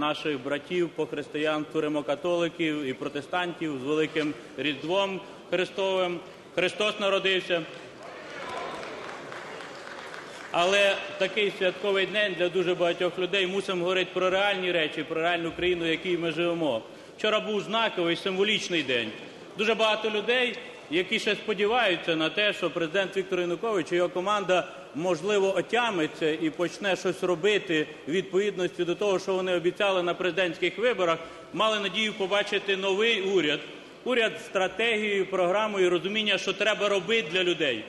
наших братів по християнству, римокатоликів і протестантів з великим Різдвом Христовим. Христос народився. Але такий святковий день для дуже багатьох людей мусимо говорити про реальні речі, про реальну країну, в якій ми живемо. Вчора був знаковий символічний день. Дуже багато людей, які ще сподіваються на те, що президент Віктор Янукович і його команда можливо отямиться і почне щось робити в відповідності до того, що вони обіцяли на президентських виборах, мали надію побачити новий уряд, уряд з стратегією, програмою, розуміння, що треба робити для людей.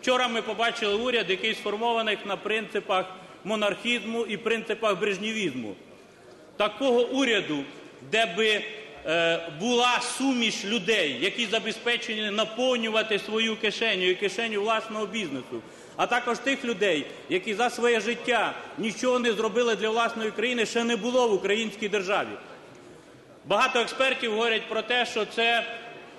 Вчора ми побачили уряд, який сформований на принципах монархізму і принципах брежнівізму. Такого уряду, де би була суміш людей, які забезпечені наповнювати свою кишеню і кишеню власного бізнесу, а також тих людей, які за своє життя нічого не зробили для власної країни, ще не було в українській державі. Багато експертів говорять про те, що це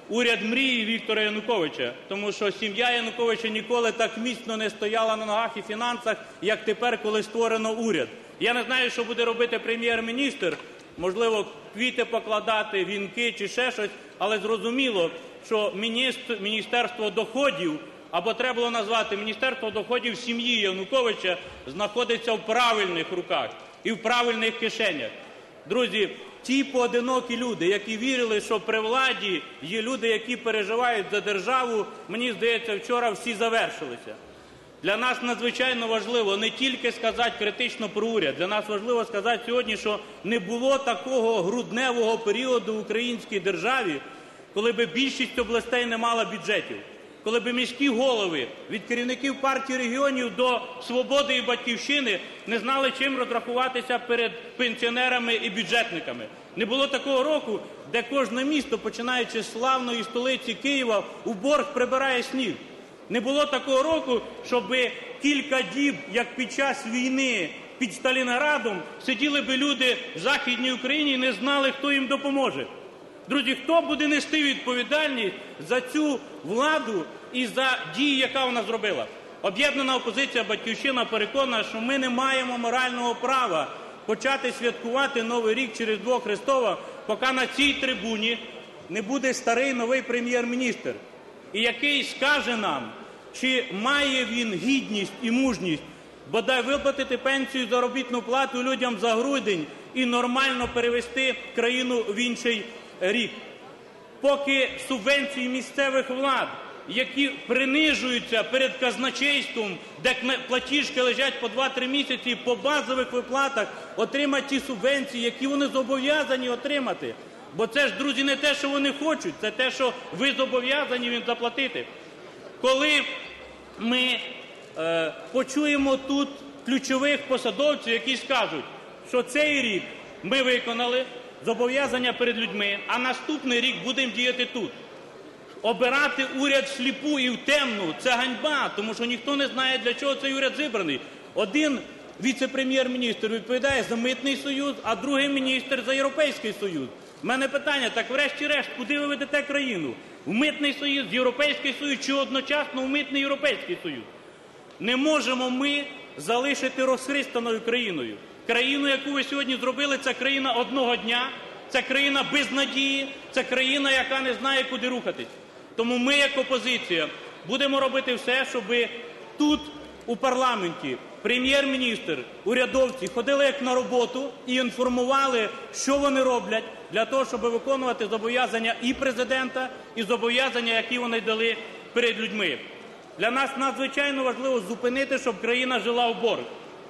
уряд мрії Віктора Януковича, тому що сім'я Януковича ніколи так міцно не стояла на ногах і фінансах, як тепер, коли створено уряд. Я не знаю, що буде робити прем'єр-міністр, можливо, квіти покладати, вінки чи ще щось, але зрозуміло, що міністр, Міністерство доходів або треба було назвати Міністерство доходів сім'ї Януковича знаходиться в правильних руках і в правильних кишенях. Друзі, ті поодинокі люди, які вірили, що при владі є люди, які переживають за державу, мені здається, вчора всі завершилися. Для нас надзвичайно важливо не тільки сказати критично про уряд, для нас важливо сказати сьогодні, що не було такого грудневого періоду в українській державі, коли би більшість областей не мала бюджетів, коли би міські голови від керівників партії регіонів до свободи і батьківщини не знали, чим розрахуватися перед пенсіонерами і бюджетниками. Не було такого року, де кожне місто, починаючи з славної столиці Києва, у борг прибирає сніг. Не було такого року, щоб кілька діб, як під час війни під Сталінградом, сиділи би люди в Західній Україні і не знали, хто їм допоможе. Друзі, хто буде нести відповідальність за цю владу і за дії, яка вона зробила? Об'єднана опозиція Батьківщина переконана, що ми не маємо морального права почати святкувати Новий рік через Двох Христова, поки на цій трибуні не буде старий новий прем'єр-міністр, і який скаже нам, чи має він гідність і мужність бодай виплатити пенсію заробітну плату людям за грудень і нормально перевести країну в інший рік. Поки субвенції місцевих влад, які принижуються перед казначейством, де платіжки лежать по 2-3 місяці, по базових виплатах отримати ті субвенції, які вони зобов'язані отримати. Бо це ж, друзі, не те, що вони хочуть, це те, що ви зобов'язані їм заплатити. Коли ми е, почуємо тут ключових посадовців, які скажуть, що цей рік ми виконали зобов'язання перед людьми, а наступний рік будемо діяти тут. Обирати уряд сліпу і в темну це ганьба, тому що ніхто не знає, для чого цей уряд зібраний. Один віце-прем'єр-міністр відповідає за митний союз, а другий міністр за європейський союз. У мене питання: так, врешті-решт, куди ви ведете країну? В митний союз, в європейський союз чи одночасно в митний європейський союз? Не можемо ми залишити розхристаною країною. Країну, яку ви сьогодні зробили, це країна одного дня, це країна без надії, це країна, яка не знає, куди рухатись. Тому ми, як опозиція, будемо робити все, щоб тут, у парламенті, прем'єр-міністр, урядовці ходили як на роботу і інформували, що вони роблять для того, щоб виконувати зобов'язання і президента, і зобов'язання, які вони дали перед людьми. Для нас надзвичайно важливо зупинити, щоб країна жила в борг.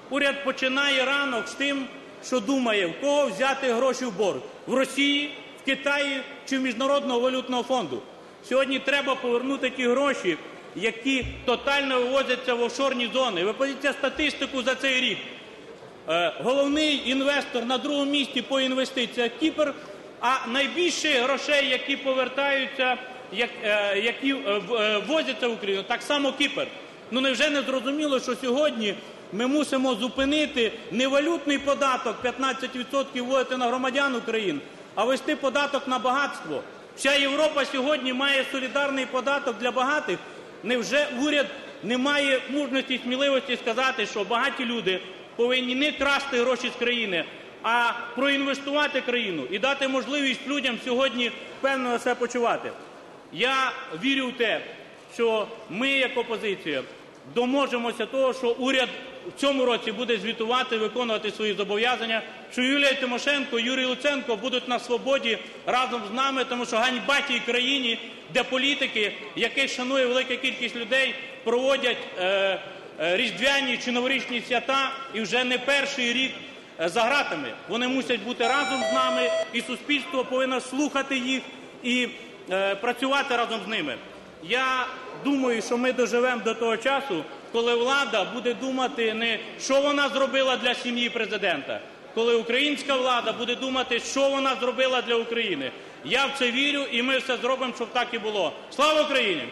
Уряд починає ранок з тим, що думає, в кого взяти гроші в борг в Росії, в Китаї чи в Міжнародного валютного фонду. Сьогодні треба повернути ті гроші, які тотально вивозяться в офшорні зони. Ви подивіться статистику за цей рік. Е, головний інвестор на другому місці по інвестиціях Кіпр, а найбільше грошей, які повертаються, е, які е, возяться в Україну, так само Кіпр. Ну невже не зрозуміло, що сьогодні ми мусимо зупинити не валютний податок 15% вводити на громадян України, а вести податок на багатство. Вся Європа сьогодні має солідарний податок для багатих. Невже уряд не має мужності сміливості сказати, що багаті люди повинні не красти гроші з країни, а проінвестувати країну і дати можливість людям сьогодні впевнено себе почувати. Я вірю в те, що ми, як опозиція, доможемося того, що уряд в цьому році буде звітувати, виконувати свої зобов'язання, що Юлія Тимошенко, Юрій Луценко будуть на свободі разом з нами, тому що ганьба тій країні, де політики, яких шанує велика кількість людей, проводять е, е, різдвяні чи новорічні свята і вже не перший рік за ґратами. Вони мусять бути разом з нами, і суспільство повинно слухати їх і е, працювати разом з ними. Я думаю, що ми доживемо до того часу, коли влада буде думати не що вона зробила для сім'ї президента, коли українська влада буде думати, що вона зробила для України. Я в це вірю, і ми все зробимо, щоб так і було. Слава Україні!